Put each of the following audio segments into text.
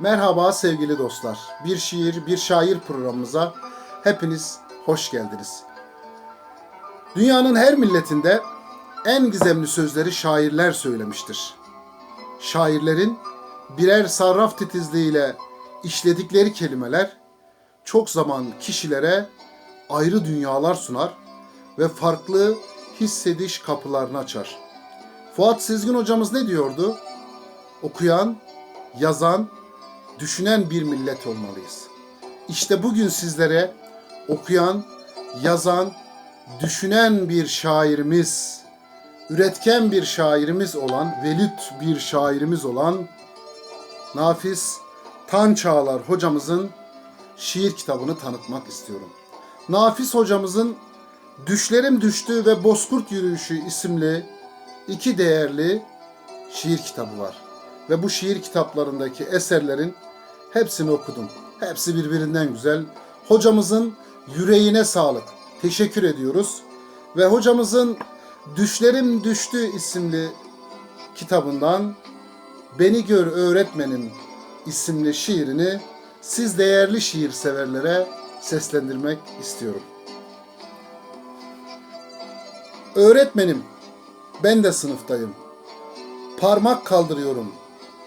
Merhaba sevgili dostlar. Bir şiir, bir şair programımıza hepiniz hoş geldiniz. Dünyanın her milletinde en gizemli sözleri şairler söylemiştir. Şairlerin birer sarraf titizliğiyle işledikleri kelimeler çok zaman kişilere ayrı dünyalar sunar ve farklı hissediş kapılarını açar. Fuat Sezgin hocamız ne diyordu? Okuyan, yazan, düşünen bir millet olmalıyız. İşte bugün sizlere okuyan, yazan, düşünen bir şairimiz, üretken bir şairimiz olan, velit bir şairimiz olan Nafiz Tan Çağlar hocamızın şiir kitabını tanıtmak istiyorum. Nafiz hocamızın Düşlerim Düştü ve Bozkurt Yürüyüşü isimli iki değerli şiir kitabı var. Ve bu şiir kitaplarındaki eserlerin hepsini okudum. Hepsi birbirinden güzel. Hocamızın yüreğine sağlık. Teşekkür ediyoruz. Ve hocamızın Düşlerim Düştü isimli kitabından Beni Gör Öğretmenim isimli şiirini siz değerli şiir severlere seslendirmek istiyorum. Öğretmenim, ben de sınıftayım. Parmak kaldırıyorum.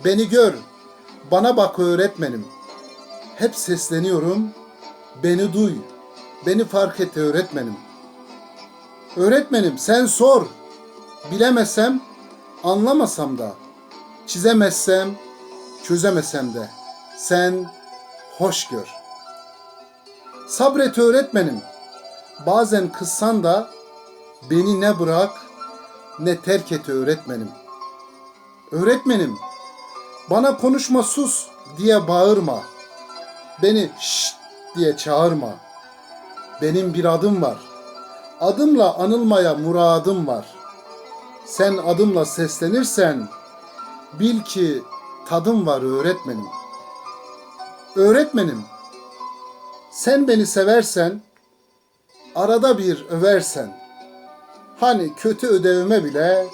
Beni gör, bana bak öğretmenim. Hep sesleniyorum. Beni duy, beni fark et öğretmenim. Öğretmenim sen sor. Bilemesem, anlamasam da, çizemezsem, çözemesem de sen hoş gör. Sabret öğretmenim. Bazen kızsan da beni ne bırak ne terk et öğretmenim. Öğretmenim, bana konuşma sus diye bağırma. Beni şşt diye çağırma. Benim bir adım var. Adımla anılmaya muradım var. Sen adımla seslenirsen bil ki tadım var öğretmenim. Öğretmenim, sen beni seversen, arada bir översen, hani kötü ödevime bile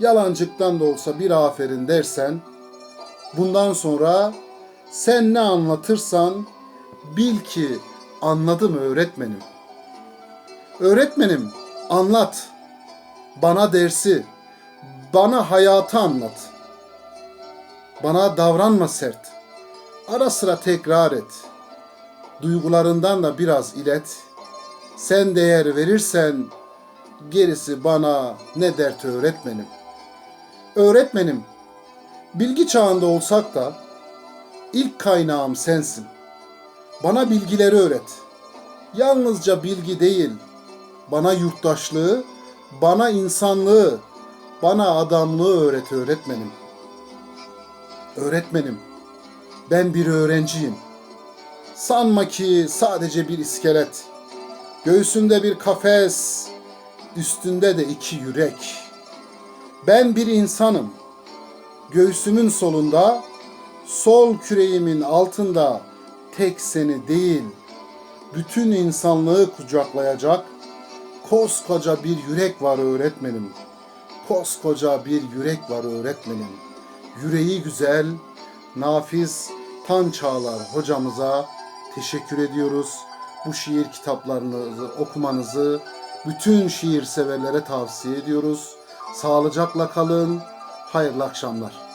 yalancıktan da olsa bir aferin dersen, bundan sonra sen ne anlatırsan bil ki anladım öğretmenim. Öğretmenim anlat. Bana dersi, bana hayatı anlat. Bana davranma sert. Ara sıra tekrar et. Duygularından da biraz ilet. Sen değer verirsen gerisi bana ne dert öğretmenim. Öğretmenim, bilgi çağında olsak da ilk kaynağım sensin. Bana bilgileri öğret. Yalnızca bilgi değil, bana yurttaşlığı, bana insanlığı, bana adamlığı öğret öğretmenim. Öğretmenim, ben bir öğrenciyim. Sanma ki sadece bir iskelet. Göğsünde bir kafes, üstünde de iki yürek. Ben bir insanım. Göğsümün solunda, sol küreğimin altında tek seni değil, bütün insanlığı kucaklayacak koskoca bir yürek var öğretmenim. Koskoca bir yürek var öğretmenim. Yüreği güzel, nafiz, tan çağlar hocamıza teşekkür ediyoruz. Bu şiir kitaplarınızı okumanızı bütün şiir severlere tavsiye ediyoruz. Sağlıcakla kalın. Hayırlı akşamlar.